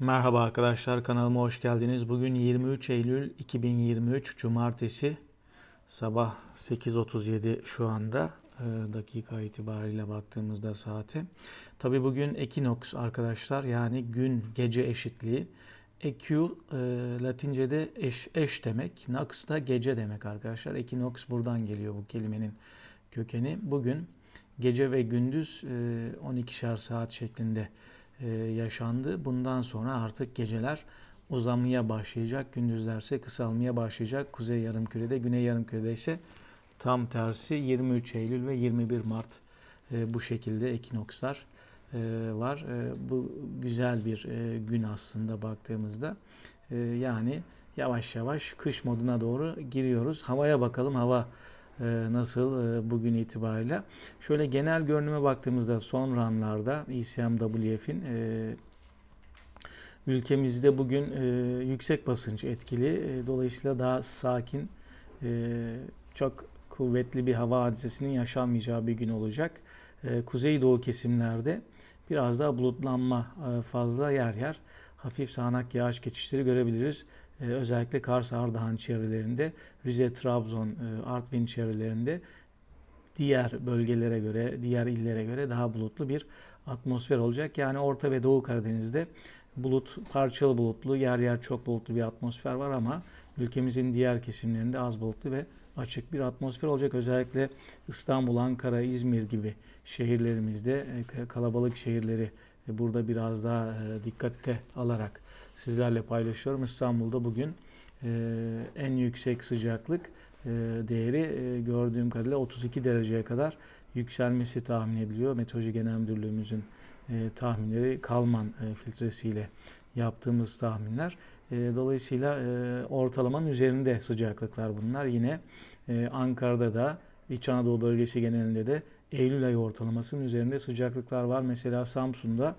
Merhaba arkadaşlar kanalıma hoş geldiniz. Bugün 23 Eylül 2023 Cumartesi sabah 8.37 şu anda e, dakika itibariyle baktığımızda saate. Tabi bugün ekinoks arkadaşlar yani gün gece eşitliği. EQ e, Latince'de eş, eş demek. Nox da gece demek arkadaşlar. Ekinoks buradan geliyor bu kelimenin kökeni. Bugün gece ve gündüz e, 12'şer saat şeklinde yaşandı. Bundan sonra artık geceler uzamaya başlayacak. Gündüzlerse kısalmaya başlayacak. Kuzey yarımkürede, güney yarımkürede ise tam tersi 23 Eylül ve 21 Mart e, bu şekilde ekinokslar e, var. E, bu güzel bir e, gün aslında baktığımızda. E, yani yavaş yavaş kış moduna doğru giriyoruz. Havaya bakalım. Hava e, nasıl e, bugün itibariyle. Şöyle genel görünüme baktığımızda son ranlarda ECMWF'in e, ülkemizde bugün yüksek basınç etkili. Dolayısıyla daha sakin, çok kuvvetli bir hava hadisesinin yaşanmayacağı bir gün olacak. Kuzeydoğu kesimlerde biraz daha bulutlanma fazla yer yer hafif sağanak yağış geçişleri görebiliriz. Ee, özellikle Kars Ardahan çevrelerinde, Rize, Trabzon, e, çevrelerinde diğer bölgelere göre, diğer illere göre daha bulutlu bir atmosfer olacak. Yani Orta ve Doğu Karadeniz'de bulut, parçalı bulutlu, yer yer çok bulutlu bir atmosfer var ama ülkemizin diğer kesimlerinde az bulutlu ve açık bir atmosfer olacak. Özellikle İstanbul, Ankara, İzmir gibi şehirlerimizde e, kalabalık şehirleri e, burada biraz daha dikkatte alarak sizlerle paylaşıyorum. İstanbul'da bugün e, en yüksek sıcaklık e, değeri e, gördüğüm kadarıyla 32 dereceye kadar yükselmesi tahmin ediliyor. Meteoroloji Genel Müdürlüğümüzün e, tahminleri Kalman e, filtresiyle yaptığımız tahminler. E, dolayısıyla e, ortalamanın üzerinde sıcaklıklar bunlar. Yine e, Ankara'da da İç Anadolu bölgesi genelinde de Eylül ayı ortalamasının üzerinde sıcaklıklar var. Mesela Samsun'da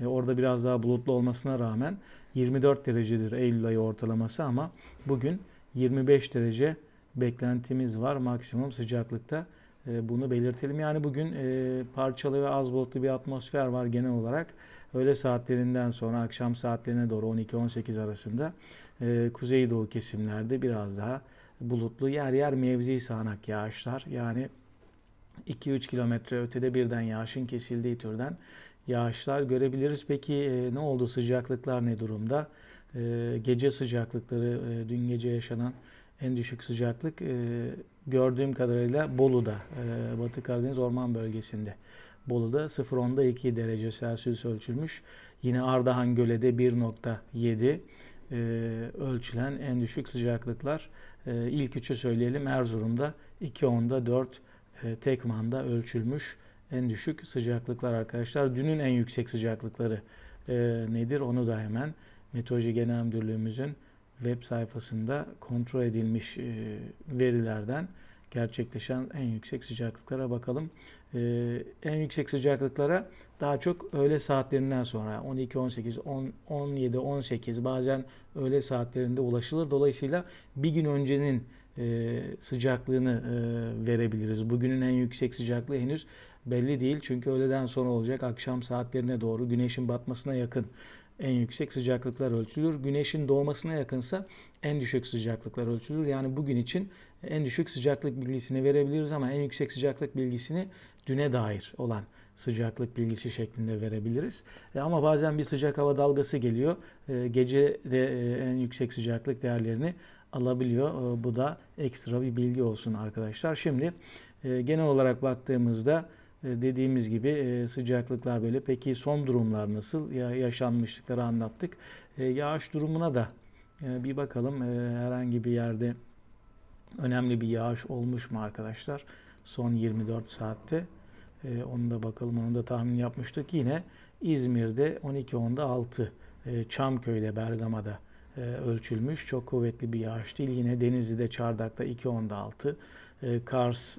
e, orada biraz daha bulutlu olmasına rağmen 24 derecedir Eylül ayı ortalaması ama bugün 25 derece beklentimiz var maksimum sıcaklıkta. E, bunu belirtelim. Yani bugün e, parçalı ve az bulutlu bir atmosfer var genel olarak. Öğle saatlerinden sonra akşam saatlerine doğru 12-18 arasında e, kuzeydoğu kesimlerde biraz daha bulutlu yer yer mevzi sağanak yağışlar yani 2-3 kilometre ötede birden yağışın kesildiği türden yağışlar görebiliriz. Peki e, ne oldu? Sıcaklıklar ne durumda? E, gece sıcaklıkları, e, dün gece yaşanan en düşük sıcaklık e, gördüğüm kadarıyla Bolu'da, e, Batı Karadeniz orman bölgesinde. Bolu'da 0.10'da 2 derece Celsius ölçülmüş. Yine Ardahan Göle'de 1.7 e, ölçülen en düşük sıcaklıklar. E, ilk üçü söyleyelim. Erzurum'da 2.10'da 4 e, Tekman'da ölçülmüş en düşük sıcaklıklar arkadaşlar. Dünün en yüksek sıcaklıkları e, nedir? Onu da hemen Meteoroloji Genel Müdürlüğümüzün web sayfasında kontrol edilmiş e, verilerden gerçekleşen en yüksek sıcaklıklara bakalım. E, en yüksek sıcaklıklara daha çok öğle saatlerinden sonra 12, 18, 10, 17, 18 bazen öğle saatlerinde ulaşılır. Dolayısıyla bir gün öncenin e, sıcaklığını e, verebiliriz. Bugünün en yüksek sıcaklığı henüz belli değil. Çünkü öğleden sonra olacak akşam saatlerine doğru güneşin batmasına yakın en yüksek sıcaklıklar ölçülür. Güneşin doğmasına yakınsa en düşük sıcaklıklar ölçülür. Yani bugün için en düşük sıcaklık bilgisini verebiliriz ama en yüksek sıcaklık bilgisini düne dair olan sıcaklık bilgisi şeklinde verebiliriz. E, ama bazen bir sıcak hava dalgası geliyor. E, gece de e, en yüksek sıcaklık değerlerini alabiliyor. E, bu da ekstra bir bilgi olsun arkadaşlar. Şimdi e, genel olarak baktığımızda e, dediğimiz gibi e, sıcaklıklar böyle. Peki son durumlar nasıl? Ya yaşanmışlıkları anlattık. Yağış durumuna da bir bakalım. Herhangi bir yerde önemli bir yağış olmuş mu arkadaşlar? Son 24 saatte. Onu da bakalım. Onu da tahmin yapmıştık. Yine İzmir'de 12.10'da 6. Çamköy'de, Bergama'da ölçülmüş. Çok kuvvetli bir yağış değil. Yine Denizli'de, Çardak'ta 2.10'da 6. Kars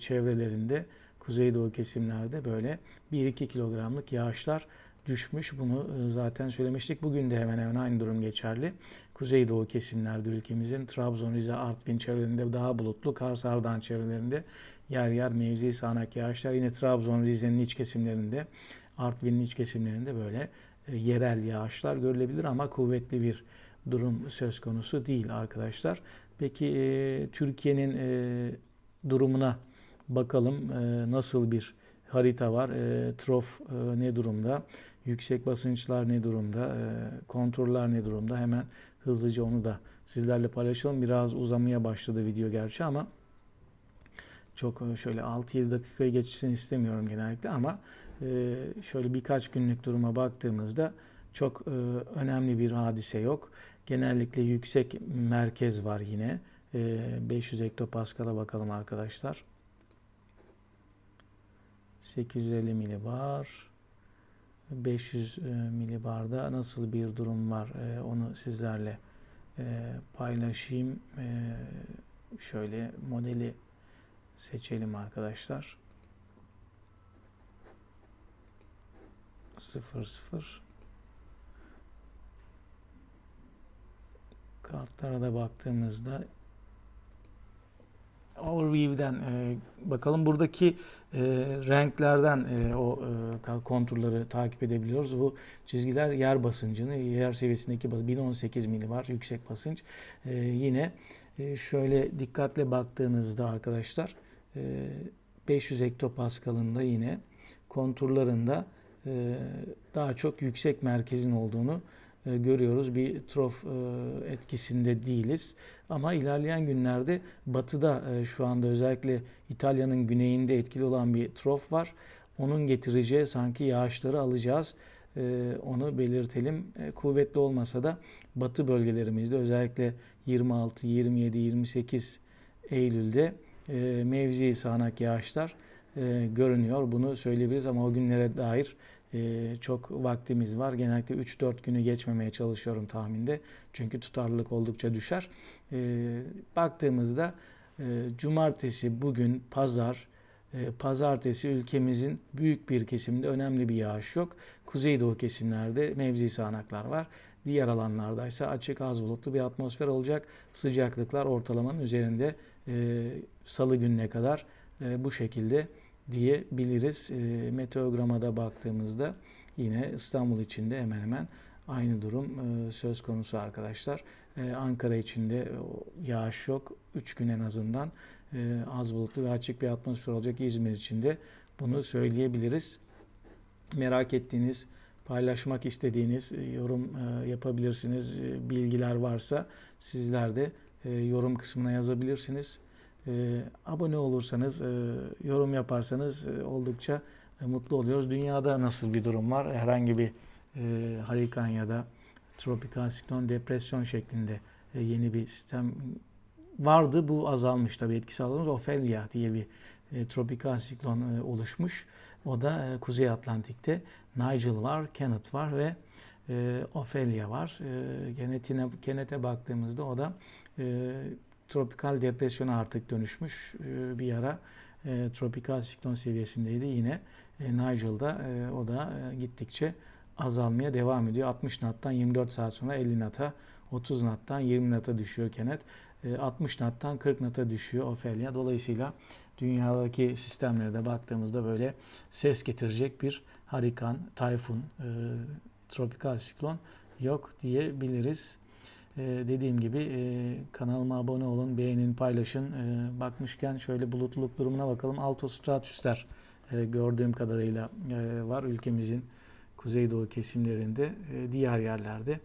çevrelerinde kuzeydoğu kesimlerde böyle 1-2 kilogramlık yağışlar düşmüş. Bunu e, zaten söylemiştik. Bugün de hemen hemen aynı durum geçerli. Kuzeydoğu kesimlerde ülkemizin Trabzon, Rize, Artvin çevrelerinde daha bulutlu. Kars, Ardahan çevrelerinde yer yer mevzi sağanak yağışlar. Yine Trabzon, Rize'nin iç kesimlerinde, Artvin'in iç kesimlerinde böyle e, yerel yağışlar görülebilir ama kuvvetli bir durum söz konusu değil arkadaşlar. Peki e, Türkiye'nin e, durumuna bakalım e, nasıl bir harita var? E, trof e, ne durumda? Yüksek basınçlar ne durumda? E, konturlar ne durumda? Hemen hızlıca onu da sizlerle paylaşalım. Biraz uzamaya başladı video gerçi ama çok e, şöyle 6-7 dakikayı geçsin istemiyorum genellikle ama e, şöyle birkaç günlük duruma baktığımızda çok e, önemli bir hadise yok. Genellikle yüksek merkez var yine. 500 hektopaskal'a bakalım arkadaşlar. 850 milibar. 500 milibarda nasıl bir durum var onu sizlerle paylaşayım. Şöyle modeli seçelim arkadaşlar. 0 0 kartlara da baktığımızda overview'den e, bakalım buradaki e, renklerden e, o e, konturları takip edebiliyoruz. Bu çizgiler yer basıncını, yer seviyesindeki 1018 milibar yüksek basınç. E, yine e, şöyle dikkatle baktığınızda arkadaşlar 500 hektopaskalın da yine konturlarında e, daha çok yüksek merkezin olduğunu e, görüyoruz. Bir trof e, etkisinde değiliz. Ama ilerleyen günlerde batıda şu anda özellikle İtalya'nın güneyinde etkili olan bir trof var. Onun getireceği sanki yağışları alacağız. Onu belirtelim. Kuvvetli olmasa da batı bölgelerimizde özellikle 26, 27, 28 Eylül'de e, mevzi sağanak yağışlar e, görünüyor. Bunu söyleyebiliriz ama o günlere dair e, çok vaktimiz var. Genellikle 3-4 günü geçmemeye çalışıyorum tahminde. Çünkü tutarlılık oldukça düşer. E, baktığımızda e, cumartesi, bugün, pazar, e, pazartesi ülkemizin büyük bir kesiminde önemli bir yağış yok. Kuzeydoğu kesimlerde mevzi sağanaklar var. Diğer alanlarda ise açık az bulutlu bir atmosfer olacak. Sıcaklıklar ortalamanın üzerinde e, salı gününe kadar e, bu şekilde diyebiliriz. E, meteograma da baktığımızda yine İstanbul içinde hemen hemen aynı durum e, söz konusu arkadaşlar. E, Ankara içinde yağış yok. 3 gün en azından e, az bulutlu ve açık bir atmosfer olacak. İzmir içinde bunu söyleyebiliriz. Merak ettiğiniz, paylaşmak istediğiniz e, yorum e, yapabilirsiniz. E, bilgiler varsa sizler de e, yorum kısmına yazabilirsiniz. E, abone olursanız, e, yorum yaparsanız e, oldukça e, mutlu oluyoruz. Dünyada nasıl bir durum var? Herhangi bir e, harikan ya da tropikal siklon depresyon şeklinde e, yeni bir sistem vardı. Bu azalmış tabii etkisi azalmış. Ophelia diye bir e, tropikal siklon e, oluşmuş. O da e, Kuzey Atlantik'te. Nigel var, Kenneth var ve e, Ophelia var. E, Kenneth'e baktığımızda o da e, tropikal depresyona artık dönüşmüş. E, bir ara e, tropikal siklon seviyesindeydi yine. E, Nigel'da e, o da e, gittikçe azalmaya devam ediyor. 60 knot'tan 24 saat sonra 50 knot'a, 30 knot'tan 20 knot'a düşüyor Kenneth. E, 60 knot'tan 40 knot'a düşüyor Ophelia. Dolayısıyla dünyadaki sistemlere de baktığımızda böyle ses getirecek bir harikan, tayfun, e, tropikal siklon yok diyebiliriz. Ee, dediğim gibi e, kanalıma abone olun, beğenin, paylaşın. E, bakmışken şöyle bulutluluk durumuna bakalım. Altostratüsler e, gördüğüm kadarıyla e, var ülkemizin kuzeydoğu kesimlerinde. E, diğer yerlerde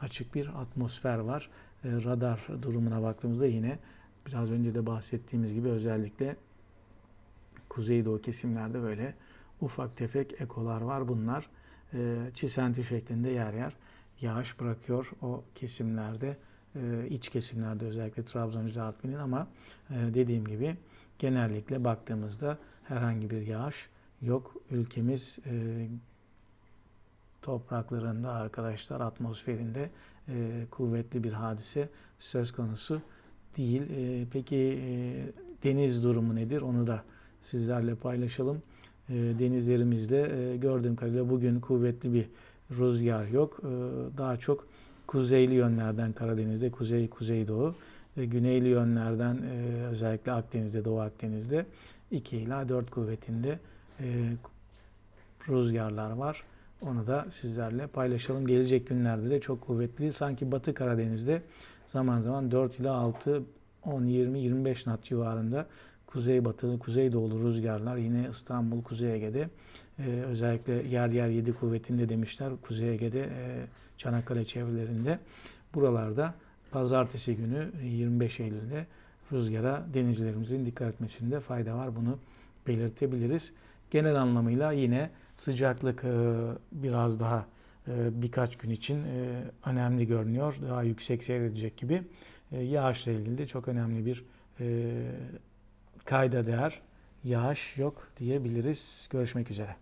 açık bir atmosfer var. E, radar durumuna baktığımızda yine biraz önce de bahsettiğimiz gibi özellikle kuzeydoğu kesimlerde böyle ufak tefek ekolar var. Bunlar e, çisenti şeklinde yer yer yağış bırakıyor o kesimlerde, e, iç kesimlerde özellikle Trabzon, Artvin'in ama e, dediğim gibi genellikle baktığımızda herhangi bir yağış yok. Ülkemiz e, topraklarında arkadaşlar atmosferinde kuvvetli bir hadise söz konusu değil. Peki deniz durumu nedir? Onu da sizlerle paylaşalım. Denizlerimizde gördüğüm kadarıyla bugün kuvvetli bir rüzgar yok. Ee, daha çok kuzeyli yönlerden Karadeniz'de, kuzey, kuzeydoğu güneyli yönlerden e, özellikle Akdeniz'de, Doğu Akdeniz'de 2 ila 4 kuvvetinde e, rüzgarlar var. Onu da sizlerle paylaşalım. Gelecek günlerde de çok kuvvetli. Sanki Batı Karadeniz'de zaman zaman 4 ila 6, 10, 20, 25 knot civarında kuzeybatı, kuzeydoğulu rüzgarlar yine İstanbul, Kuzey Ege'de e, özellikle yer yer 7 kuvvetinde demişler. Kuzey Ege'de, e, Çanakkale çevrelerinde. Buralarda pazartesi günü 25 Eylül'de rüzgara denizcilerimizin dikkat etmesinde fayda var. Bunu belirtebiliriz. Genel anlamıyla yine sıcaklık e, biraz daha e, birkaç gün için e, önemli görünüyor. Daha yüksek seyredecek gibi. E, Yağışla ilgili de çok önemli bir e, kayda değer yağış yok diyebiliriz. Görüşmek üzere.